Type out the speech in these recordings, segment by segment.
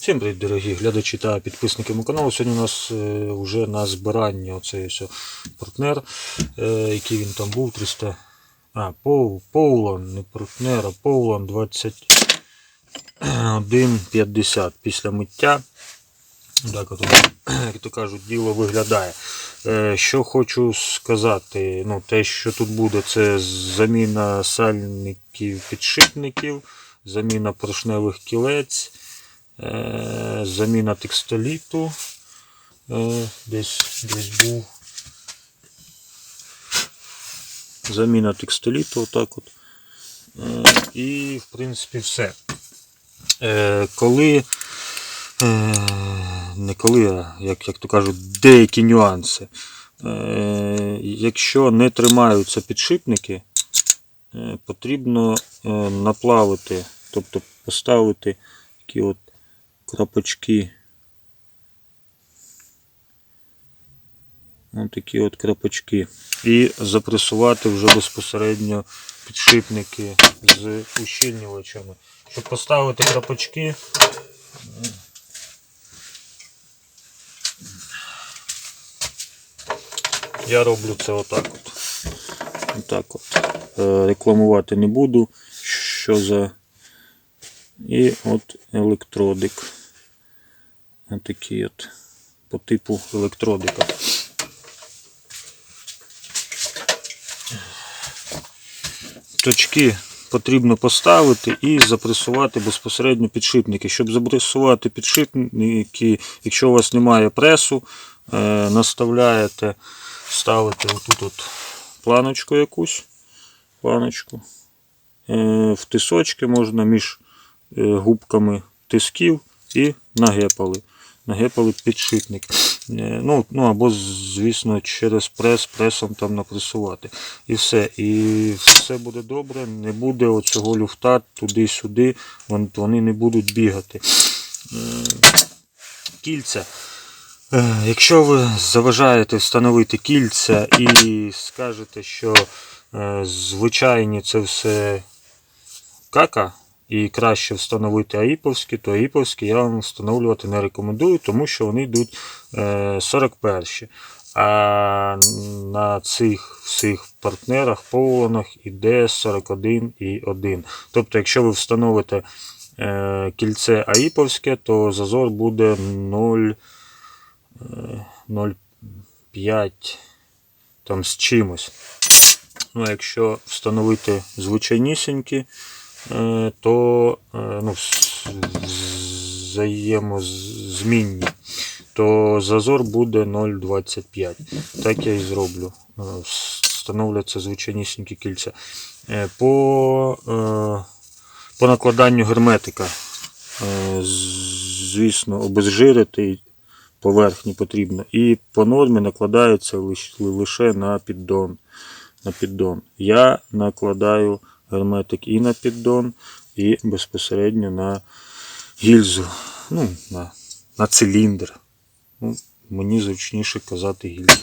Всім привіт, дорогі глядачі та підписники мого каналу. Сьогодні у нас е, вже на збиранні оцей ось партнер, е, який він там був, 300. А, Пол, Поулан, не партнер, а Поулан 21,50 після миття. Так от, як то кажуть, діло виглядає. Е, Що хочу сказати, ну, те, що тут буде, це заміна сальників підшипників, заміна поршневих кілець, е, заміна текстоліту. Е, Десь, десь був. Заміна текстоліту, отак от. Е, І, в принципі, все. Е, Коли Е, не коли, а як, як то кажуть, деякі нюанси. Е, Якщо не тримаються підшипники, е, потрібно е, наплавити, тобто поставити такі от крапочки. Ось такі от крапочки. І запресувати вже безпосередньо підшипники з ущільнювачами. Щоб поставити крапочки, Я роблю це отак от. Отак от. Е, Рекламувати не буду. Що за. І от електродик. Отакий от по типу електродика. Точки потрібно поставити і запресувати безпосередньо підшипники. Щоб запресувати підшипники, якщо у вас немає пресу, е, наставляєте, ставите отут от планочку якусь. Планочку. Е, В тисочки можна між е, губками тисків і нагепали. Нагепали підшипник. Е, Ну, ну або, звісно, через прес, пресом там напресувати. І все. І все буде добре, не буде оцього люфта туди-сюди, вони не будуть бігати. Е, Кільця. Е, Якщо ви заважаєте встановити кільця і скажете, що звичайні це все кака, і краще встановити аїповські, то аїповські я вам встановлювати не рекомендую, тому що вони йдуть е, 41. А на цих всіх партнерах, полонах іде 41,1. Тобто, якщо ви встановите е, кільце аїповське, то зазор буде 0. 0,5 там з чимось. Ну, якщо встановити звичайнісінькі, е, то е, ну, взаємозмінні, то зазор буде 0,25. Так я і зроблю. Е, Встановляться звичайнісінькі кільця. Е, По, е, по накладанню герметика, е, звісно, обезжирити поверхні потрібно. І по нормі накладається лише на піддон. На піддон. Я накладаю герметик і на піддон, і безпосередньо на гільзу. Ну, на, на циліндр. Ну, мені зручніше казати гільзу.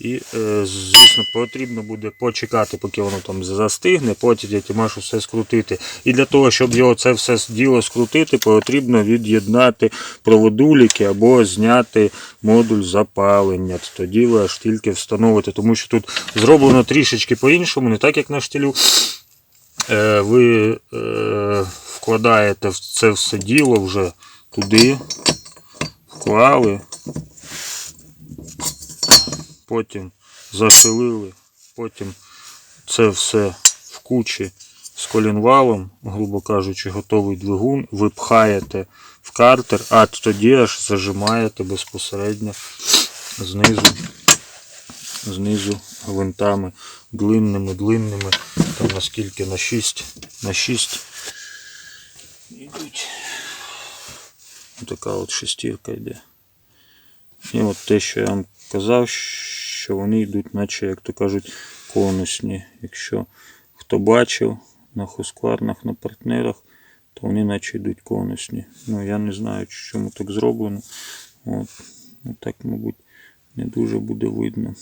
І, е, звісно, потрібно буде почекати, поки воно там застигне, потім я машу все скрутити. І для того, щоб його це все діло скрутити, потрібно від'єднати проводуліки або зняти модуль запалення. Тоді ви аж тільки встановите, тому що тут зроблено трішечки по-іншому, не так як на штилю. Е, ви е, вкладаєте це все діло вже туди, вклали, потім зашилили, потім це все в кучі з колінвалом, грубо кажучи, готовий двигун, ви пхаєте в картер, а тоді аж зажимаєте безпосередньо знизу, знизу гвинтами длинними, длинними, там наскільки на 6, на 6 йдуть. Така от шестірка йде. І от те, що я вам казав, що вони йдуть, наче, як то кажуть, конусні. Якщо хто бачив на хускварнах, на партнерах, то вони наче йдуть конусні. Ну, я не знаю, чому так зроблено. От. Ну, так, мабуть, не дуже буде видно.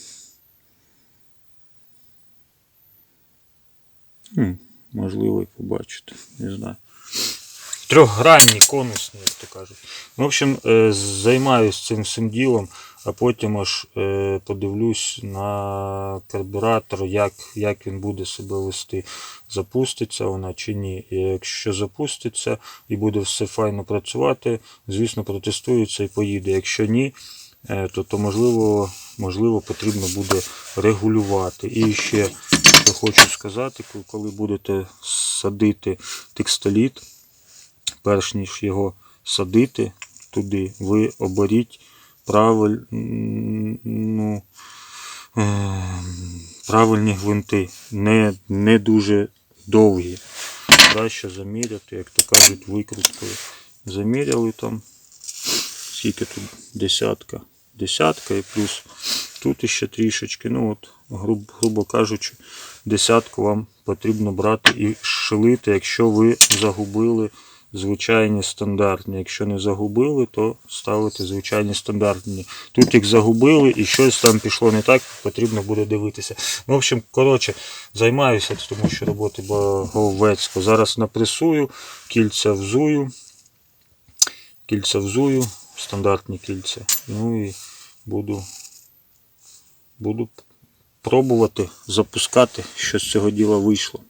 Хм, можливо, і побачити. Не знаю. трьохгранні, конусні, як то кажуть. В общем, е, займаюсь цим всім ділом, а потім аж е, подивлюсь на карбюратор, як, як він буде себе вести. Запуститься вона чи ні. І якщо запуститься і буде все файно працювати, звісно, протестується і поїде. Якщо ні, е, то, то можливо, можливо потрібно буде регулювати. І ще що хочу сказати, коли- будете садити текстоліт, перш ніж його садити туди, ви оберіть правиль, м, ну, е, правильні гвинти, не, не дуже довгі. Краще заміряти, як то кажуть, викруткою. Заміряли там, скільки тут десятка. Десятка і плюс тут іще трішечки. Ну от, грубо, грубо кажучи, десятку вам потрібно брати і шилити, якщо ви загубили звичайні стандартні. Якщо не загубили, то ставити звичайні стандартні. Тут їх загубили і щось там пішло не так, потрібно буде дивитися. Ну, в общем, коротше, займаюся, тому що роботи баговецько. Зараз напресую, кільця взую, кільця взую, стандартні кільця. Ну і буду, буду пробувати запускати, що з цього діла вийшло.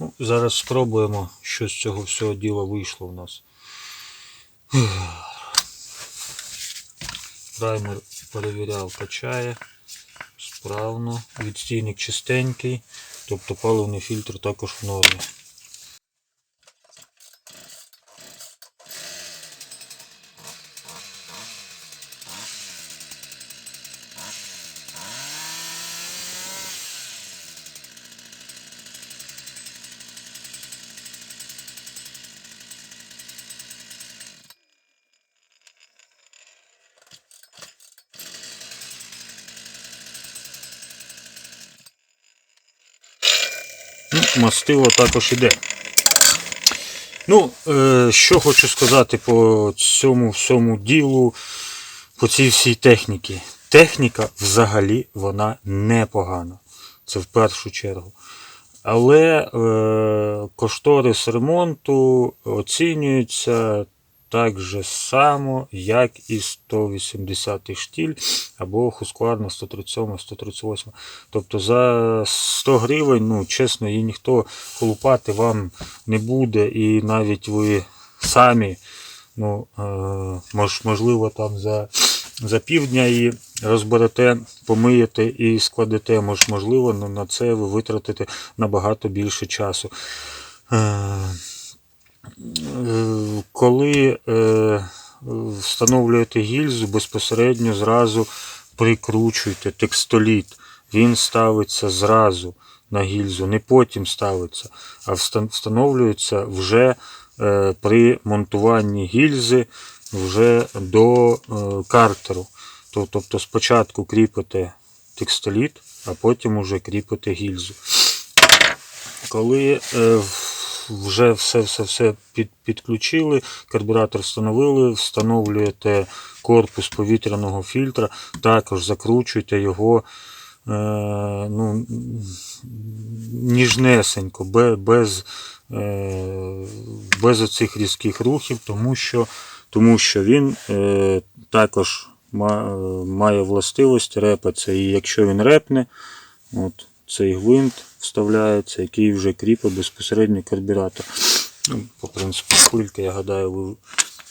Ну, зараз спробуємо, що з цього всього діла вийшло в нас. Праймер перевіряв, качає. Справно, відстійник чистенький, тобто паливний фільтр також в нормі. Мастило також іде. Ну, е, що хочу сказати по цьому всьому ділу, по цій всій техніці. Техніка взагалі вона непогана. Це в першу чергу. Але е, кошторис ремонту оцінюється так же само, як і 180 штіль або Husqvarna 137, 138. Тобто за 100 гривень, ну чесно, її ніхто колупати вам не буде, і навіть ви самі, ну, е, можливо, там за, за півдня її розберете, помиєте і складете. Мож, можливо, ну, на це ви витратите набагато більше часу. Коли е, встановлюєте гільзу, безпосередньо зразу прикручуйте текстоліт. Він ставиться зразу на гільзу, не потім ставиться, а встановлюється вже е, при монтуванні гільзи вже до е, картеру. Тобто спочатку кріпите текстоліт, а потім уже кріпите гільзу. Коли вже все, все, все під, підключили, карбюратор встановили, встановлюєте корпус повітряного фільтра, також закручуйте його е, ну, ніжнесенько, без, е, без оцих різких рухів, тому що, тому що він е, також має властивість репатися. І якщо він репне, от цей гвинт вставляється, який вже кріпить безпосередньо карбюратор. Ну, по принципу, шпильки, я гадаю, ви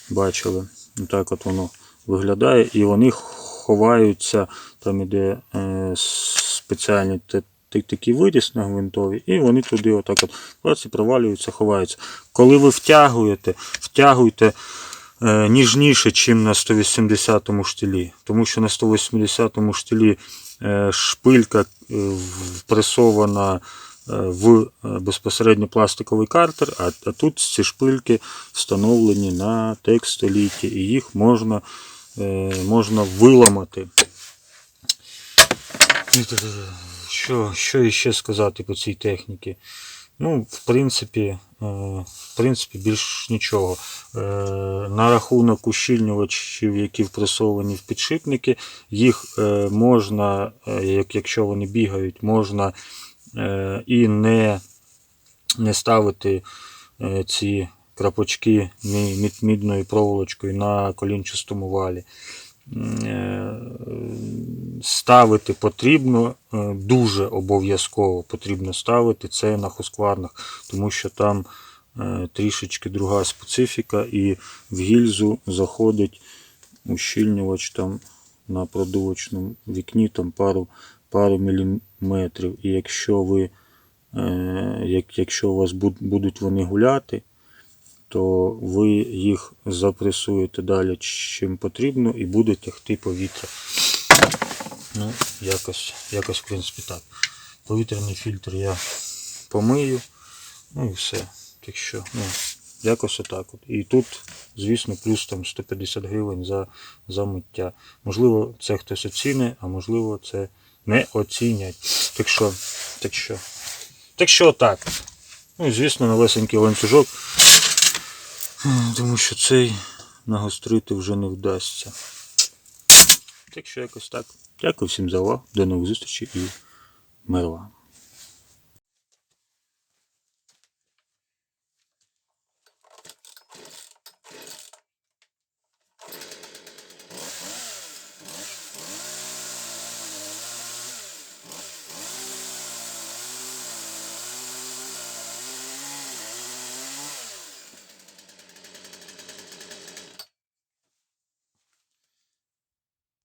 бачили. Так от воно виглядає. І вони ховаються, там іде е, та- такий виріз на гвинтові, і вони туди отак от бац, провалюються, ховаються. Коли ви втягуєте, втягуйте е, ніжніше, ніж на 180 штилі. Тому що на 180 штилі е, шпилька е, впресована е, в е, безпосередньо пластиковий картер, а, тут ці шпильки встановлені на текстоліті, і їх можна, е, можна виламати. Що, що іще сказати по цій техніці? Ну, в принципі, е, в принципі, більш нічого. Е, На рахунок ущільнювачів, які впресовані в підшипники, їх е, можна, е, якщо вони бігають, можна е, і не, не ставити е, ці крапочки мідною проволочкою на колінчастому валі. Ставити потрібно е, дуже обов'язково потрібно ставити це на хускварнах, тому що там е, трішечки друга специфіка, і в гільзу заходить ущільнювач там на продувочному вікні там пару, пару міліметрів. І якщо ви, е, як, якщо у вас будуть вони гуляти, то ви їх запресуєте далі, чим потрібно, і буде тягти повітря. Ну, якось, якось, в принципі, так. Повітряний фільтр я помию, ну і все. Так що, ну, якось отак. От. І тут, звісно, плюс там 150 гривень за, за миття. Можливо, це хтось оціне, а можливо, це не оцінять. Так що, так що, так що так. Ну і звісно, новесенький ланцюжок. Тому що цей нагострити вже не вдасться. Так що якось так. Дякую всім за увагу. До нових зустрічей і мир вам.